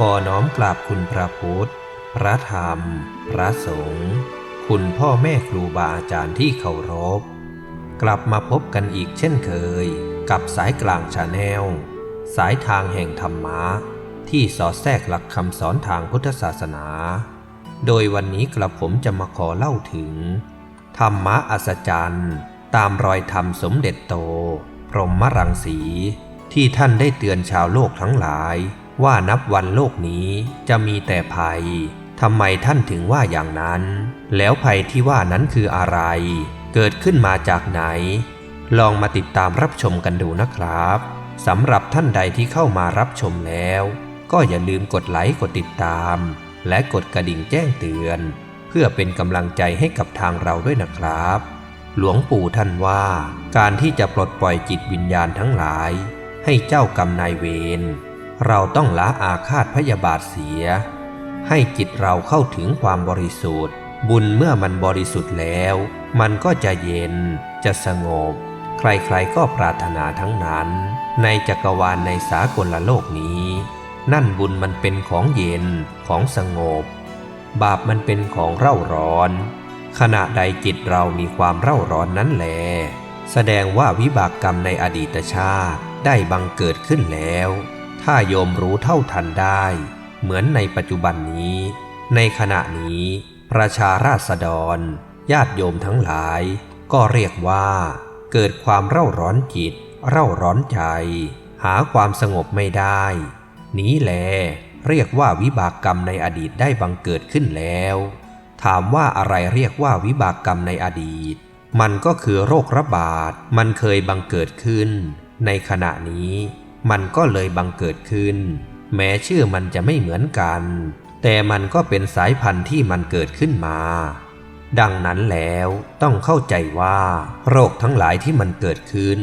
ขอน้อมกราบคุณพระพุทธ พระธรรม พระสงฆ์ คุณพ่อแม่ครูบาอาจารย์ที่เคารพ กลับมาพบกันอีกเช่นเคย กับสายกลางชาแนล สายทางแห่งธรรมะ ที่สอดแทรกหลักคำสอนทางพุทธศาสนา โดยวันนี้กระผมจะมาขอเล่าถึง ธรรมะอัศจรรย์ตามรอยธรรมสมเด็จโต พรหมรังสี ที่ท่านได้เตือนชาวโลกทั้งหลาย ว่านับวันโลกนี้จะมีแต่ภัยทำไมท่านถึงว่าอย่างนั้น แล้วภัยที่ว่านั้นคืออะไร เกิดขึ้นมาจากไหน ลองมาติดตามรับชมกันดูนะครับสำหรับท่านใดที่เข้ามารับชมแล้ว ก็อย่าลืมกดไลค์กดติดตาม และกดกระดิ่งแจ้งเตือน เพื่อเป็นกำลังใจให้กับทางเราด้วยนะครับ หลวงปู่ท่านว่า การที่จะปลดปล่อยจิตวิญญาณทั้งหลาย ให้เจ้ากรรมนายเวร เราต้องละอาฆาตพยาบาทเสีย ให้จิตเราเข้าถึงความบริสุทธิ์ บุญเมื่อมันบริสุทธิ์แล้ว มันก็จะเย็น จะสงบ ใครๆก็ปรารถนาทั้งนั้น ในจักรวาลในสากลโลกนี้ นั่นบุญมันเป็นของเย็นของสงบ บาปมันเป็นของเร่าร้อน ขณะใดจิตเรามีความเร่าร้อนนั้นแลแสดงว่าวิบากกรรมในอดีตชาติได้บังเกิดขึ้นแล้ว ถ้าโยมรู้เท่าทันได้ เหมือนในปัจจุบันนี้ ในขณะนี้ ประชาราษฎร ญาติโยมทั้งหลาย ก็เรียกว่า เกิดความเร่าร้อนจิต เร่าร้อนใจ หาความสงบไม่ได้ นี้แลเรียกว่าวิบากกรรมในอดีตได้บังเกิดขึ้นแล้ว ถามว่าอะไรเรียกว่าวิบากกรรมในอดีต มันก็คือโรคระบาด มันเคยบังเกิดขึ้น ในขณะนี้ มันก็เลยบังเกิดขึ้น แม้ชื่อมันจะไม่เหมือนกัน แต่มันก็เป็นสายพันธุ์ที่มันเกิดขึ้นมา ดังนั้นแล้วต้องเข้าใจว่า โรคทั้งหลายที่มันเกิดขึ้น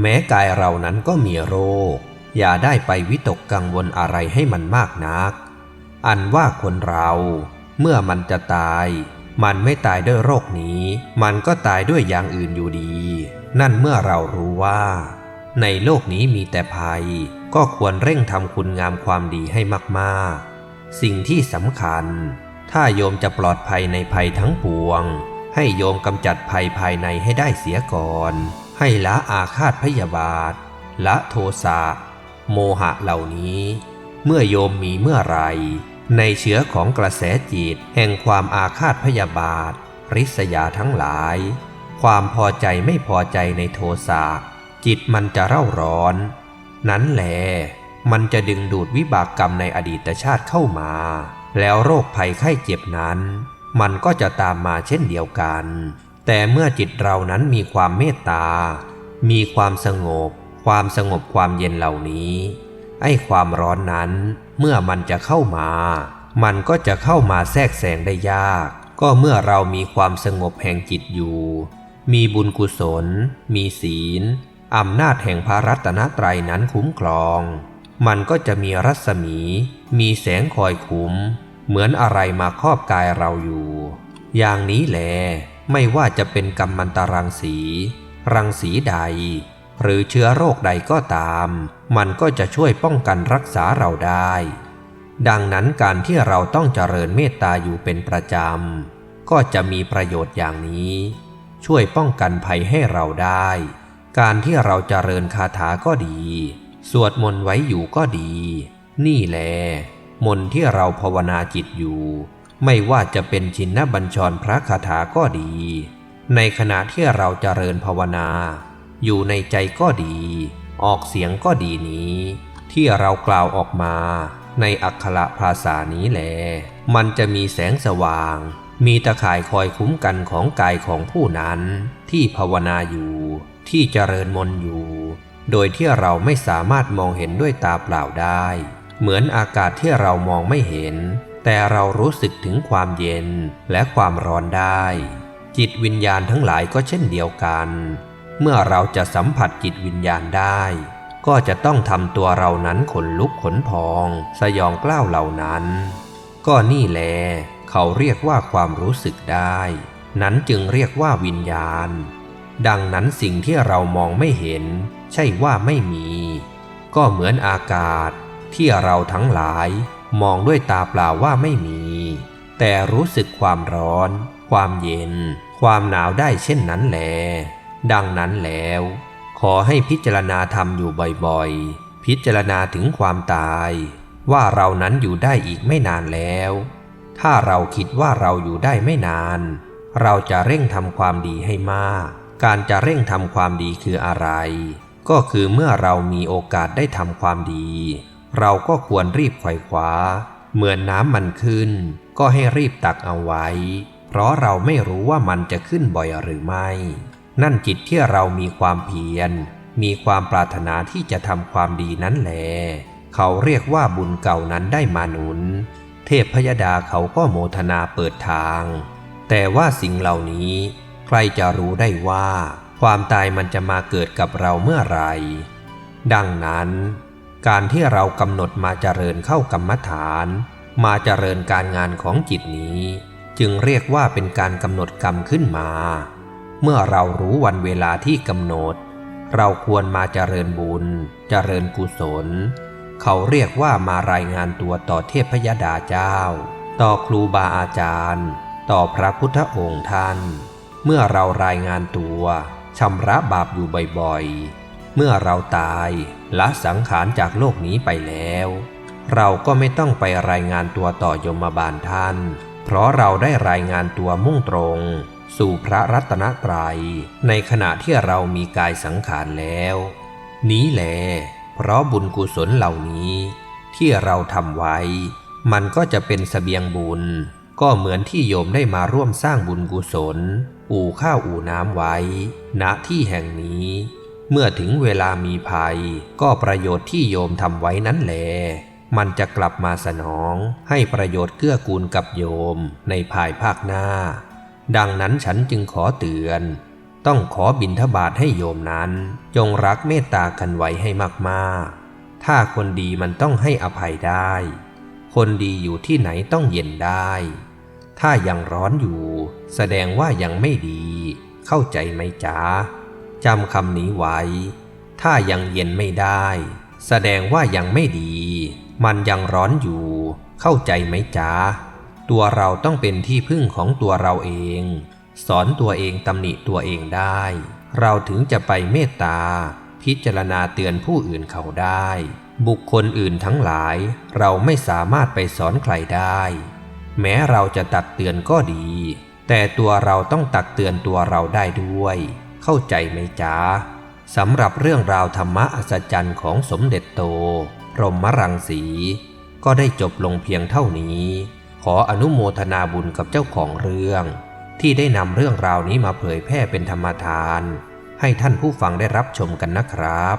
แม้กายเรานั้นก็มีโรค อย่าได้ไปวิตกกังวลอะไรให้มันมากนัก อันว่าคนเราเมื่อมันจะตาย มันไม่ตายด้วยโรคนี้ มันก็ตายด้วยอย่างอื่นอยู่ดี นั่นเมื่อเรารู้ว่า ในโลกนี้มีแต่ภัย ก็ควรเร่งทำคุณงามความดีให้มากๆ สิ่งที่สำคัญ ถ้าโยมจะปลอดภัยในภัยทั้งปวง ให้โยมกำจัดภัยภายในให้ได้เสียก่อน ให้ละอาฆาตพยาบาท ละโทสะ โมหะเหล่านี้ เมื่อโยมมีเมื่อไร ในเชื้อของกระแสจิตแห่งความอาฆาตพยาบาท ริษยาทั้งหลาย ความพอใจไม่พอใจในโทสะ จิตมันจะเร่าร้อน นั้นแหลมันจะดึงดูดวิบากกรรมในอดีตชาติเข้ามา แล้วโรคภัยไข้เจ็บนั้น มันก็จะตามมาเช่นเดียวกัน แต่เมื่อจิตเรานั้นมีความเมตตา มีความสงบ ความสงบความเย็นเหล่านี้ ไอ้ความร้อนนั้น เมื่อมันจะเข้ามา มันก็จะเข้ามาแทรกแซงได้ยาก ก็เมื่อเรามีความสงบแห่งจิตอยู่ มีบุญกุศล มีศีล อำนาจแห่งพระรัตนตรัยนั้นคุ้มครอง มันก็จะมีรัศมี มีแสงคอยคุ้ม เหมือนอะไรมาครอบกายเราอยู่ อย่างนี้แหลไม่ว่าจะเป็นกัมมันตรังสี รังสีใด หรือเชื้อโรคใดก็ตาม มันก็จะช่วยป้องกันรักษาเราได้ ดังนั้นการที่เราต้องเจริญเมตตาอยู่เป็นประจำ ก็จะมีประโยชน์อย่างนี้ ช่วยป้องกันภัยให้เราได้ การที่เราจเจริญคาถาก็ดี สวดมนต์ไว้อยู่ก็ดี นี่แลมนต์ที่เราภาวนาจิตอยู่ ไม่ว่าจะเป็นชินบัญชรพระคาถาก็ดี ในขณะที่เราเจริญภาวนา อยู่ในใจก็ดี ออกเสียงก็ดีนี้ ที่เรากล่าวออกมาในอักขระภาษานี้แลมันจะมีแสงสว่าง มีตะข่ายคอยคุ้มกันของกายของผู้นั้นที่ภาวนาอยู่ ที่เจริญมนอยู่ โดยที่เราไม่สามารถมองเห็นด้วยตาเปล่าได้ เหมือนอากาศที่เรามองไม่เห็น แต่เรารู้สึกถึงความเย็นและความร้อนได้ จิตวิญญาณทั้งหลายก็เช่นเดียวกัน เมื่อเราจะสัมผัสจิตวิญญาณได้ ก็จะต้องทำตัวเรานั้นขนลุกขนพอง สยองกล้าวเหล่านั้น ก็นี่แลเขาเรียกว่าความรู้สึกได้ นั้นจึงเรียกว่าวิญญาณ ดังนั้นสิ่งที่เรามองไม่เห็น ใช่ว่าไม่มี ก็เหมือนอากาศที่เราทั้งหลาย มองด้วยตาเปล่าว่าไม่มี แต่รู้สึกความร้อน ความเย็น ความหนาวได้เช่นนั้นแลดังนั้นแล้ว ขอให้พิจารณาธรรมอยู่บ่อยๆ พิจารณาถึงความตาย ว่าเรานั้นอยู่ได้อีกไม่นานแล้ว ถ้าเราคิดว่าเราอยู่ได้ไม่นาน เราจะเร่งทำความดีให้มาก การจะเร่งทำความดีคืออะไร ก็คือเมื่อเรามีโอกาสได้ทำความดี เราก็ควรรีบไขว่คว้า เหมือนน้ำมันขึ้น ก็ให้รีบตักเอาไว้ เพราะเราไม่รู้ว่ามันจะขึ้นบ่อยหรือไม่ นั่นจิตที่เรามีความเพียร มีความปรารถนาที่จะทำความดีนั้นแหลเขาเรียกว่าบุญเก่านั้นได้มาหนุน เทพพยดาเขาก็โมทนาเปิดทาง แต่ว่าสิ่งเหล่านี้ รจะรู้ได้ว่าความตายมันจะมาเกิดกับเราเมื่อไหรดังนั้น การที่เรากำหนดมาเจริญเข้ากรรมฐาน มาเจริญการงานของจิตนี้ จึงเรียกว่าเป็นการกำหนดกรรมขึ้นมา เมื่อเรารู้วันเวลาที่กำหนด เราควรมาเจริญบุญ เจริญกุศล เขาเรียกว่ามารายงานตัวต่อเทพยดาเจ้า ต่อครูบาอาจารย์ ต่อพระพุทธองค์ท่าน เมื่อเรารายงานตัวชำระบาปอยู่บ่อยๆ เมื่อเราตายละสังขารจากโลกนี้ไปแล้ว เราก็ไม่ต้องไปรายงานตัวต่อยมบาลท่าน เพราะเราได้รายงานตัวมุ่งตรง สู่พระรัตนตรัย ในขณะที่เรามีกายสังขารแล้ว นี้แหลเพราะบุญกุศลเหล่านี้ ที่เราทำไว้ มันก็จะเป็นสเสบียงบุญ ก็เหมือนที่โยมได้มาร่วมสร้างบุญกุศล อู่ข้าวอู่น้ำไว้ ณที่แห่งนี้ เมื่อถึงเวลามีภัย ก็ประโยชน์ที่โยมทำไว้นั้นแหลมันจะกลับมาสนองให้ประโยชน์เกื้อกูลกับโยมในภายภาคหน้า ดังนั้นฉันจึงขอเตือน ต้องขอบิณฑบาตให้โยมนั้น จงรักเมตตากันไว้ให้มากๆ ถ้าคนดีมันต้องให้อภัยได้ คนดีอยู่ที่ไหนต้องเย็นได้ ถ้ายังร้อนอยู่ แสดงว่ายังไม่ดี เข้าใจไหมจ๊ะจำคำนี้ไว้ ถ้ายังเย็นไม่ได้ แสดงว่ายังไม่ดี มันยังร้อนอยู่ เข้าใจไหมจ๊ะตัวเราต้องเป็นที่พึ่งของตัวเราเอง สอนตัวเองตำหนิตัวเองได้ เราถึงจะไปเมตตา พิจารณาเตือนผู้อื่นเขาได้บุคคลอื่นทั้งหลายเราไม่สามารถไปสอนใครได้ แม้เราจะตักเตือนก็ดี แต่ตัวเราต้องตักเตือนตัวเราได้ด้วย เข้าใจไหมจ๊ะสำหรับเรื่องราวธรรมะอัศจรรย์ของสมเด็จโตพรหมรังสี ก็ได้จบลงเพียงเท่านี้ ขออนุโมทนาบุญกับเจ้าของเรื่อง ที่ได้นำเรื่องราวนี้มาเผยแพร่เป็นธรรมทาน ให้ท่านผู้ฟังได้รับชมกันนะครับ